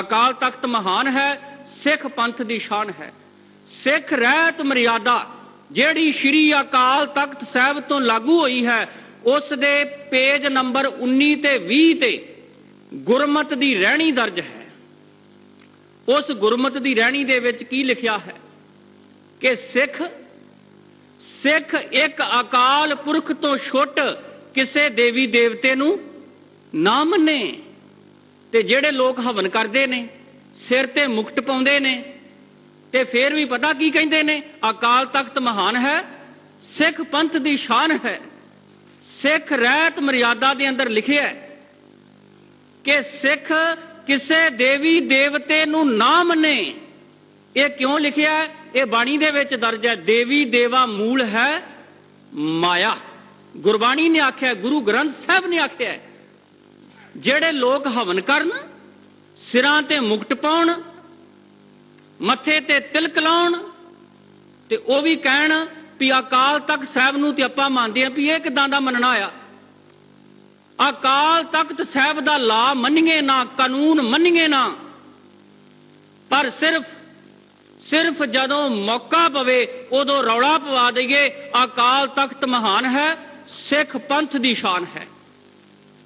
ਅਕਾਲ ਤਖਤ ਮਹਾਨ ਹੈ, ਸਿੱਖ ਪੰਥ ਦੀ ਸ਼ਾਨ ਹੈ। ਸਿੱਖ ਰਹਿਤ ਮਰਿਆਦਾ, ਜਿਹੜੀ ਸ਼੍ਰੀ ਅਕਾਲ ਤਖਤ ਸਾਹਿਬ ਤੋਂ ਲਾਗੂ ਹੋਈ ਹੈ, ਉਸ ਦੇ ਪੇਜ ਨੰਬਰ 19 ਤੇ 20 ਤੇ ਗੁਰਮਤ ਦੀ ਰਹਿਣੀ ਦਰਜ ਹੈ। ਉਸ ਗੁਰਮਤ ਦੀ ਰਹਿਣੀ ਦੇ ਵਿੱਚ ਕੀ ਲਿਖਿਆ ਹੈ? ਕਿ ਸਿੱਖ ਸਿੱਖ ਇੱਕ ਅਕਾਲ ਪੁਰਖ ਤੋਂ ਛੁੱਟ ਕਿਸੇ ਦੇਵੀ ਦੇਵਤੇ ਨੂੰ ਨਾ ਮੰਨੇ। ਤੇ ਜਿਹੜੇ ਲੋਕ ਹਵਨ ਕਰਦੇ ਨੇ, ਸਿਰ ਤੇ ਮੁਕਟ ਪਾਉਂਦੇ ਨੇ, ਤੇ ਫਿਰ ਵੀ ਪਤਾ ਕੀ ਕਹਿੰਦੇ ਨੇ? ਅਕਾਲ ਤਖਤ ਮਹਾਨ ਹੈ, ਸਿੱਖ ਪੰਥ ਦੀ ਸ਼ਾਨ ਹੈ। ਸਿੱਖ ਰਹਿਤ ਮਰਿਆਦਾ ਦੇ ਅੰਦਰ ਲਿਖਿਆ ਹੈ ਕਿ ਸਿੱਖ ਕਿਸੇ ਦੇਵੀ ਦੇਵਤੇ ਨੂੰ ਨਾ ਮੰਨੇ। ਇਹ ਕਿਉਂ ਲਿਖਿਆ? ਇਹ ਬਾਣੀ ਦੇ ਵਿੱਚ ਦਰਜ ਹੈ, ਦੇਵੀ ਦੇਵਾ ਮੂਲ ਹੈ ਮਾਇਆ। ਗੁਰਬਾਣੀ ਨੇ ਆਖਿਆ, ਗੁਰੂ ਗ੍ਰੰਥ ਸਾਹਿਬ ਨੇ ਆਖਿਆ ਜਿਹੜੇ ਲੋਕ ਹਵਨ ਕਰਨ, ਸਿਰਾਂ ਤੇ ਮੁਕਟ ਪਾਉਣ, ਮੱਥੇ ਤੇ ਤਿਲਕ ਲਾਉਣ, ਤੇ ਉਹ ਵੀ ਕਹਿਣ ਵੀ ਅਕਾਲ ਤਖਤ ਸਾਹਿਬ ਨੂੰ ਤੇ ਆਪਾਂ ਮੰਨਦੇ ਆਂ ਵੀ ਇਹ ਕਿਦਾਂ ਦਾ ਮੰਨਣਾ ਆ। ਅਕਾਲ ਤਖਤ ਸਾਹਿਬ ਦਾ ਲਾ ਮੰਨੀਏ ਨਾ, ਕਾਨੂੰਨ ਮੰਨੀਏ ਨਾ, ਪਰ ਸਿਰਫ ਸਿਰਫ ਜਦੋਂ ਮੌਕਾ ਪਵੇ, ਉਦੋਂ ਰੌਲਾ ਪਵਾ ਦਈਏ, ਅਕਾਲ ਤਖਤ ਮਹਾਨ ਹੈ, ਸਿੱਖ ਪੰਥ ਦੀ ਸ਼ਾਨ ਹੈ।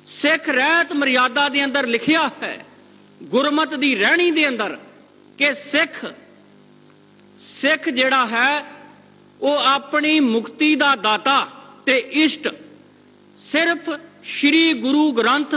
ਸਿੱਖ ਰਹਿਤ ਮਰਿਆਦਾ ਦੇ ਅੰਦਰ ਲਿਖਿਆ ਹੈ, ਗੁਰਮਤ ਦੀ ਰਹਿਣੀ ਦੇ ਅੰਦਰ, ਕਿ ਸਿੱਖ ਸਿੱਖ ਜਿਹੜਾ ਹੈ, ਉਹ ਆਪਣੀ ਮੁਕਤੀ ਦਾ ਦਾਤਾ ਤੇ ਇਸ਼ਟ ਸਿਰਫ ਸ੍ਰੀ ਗੁਰੂ ਗ੍ਰੰਥ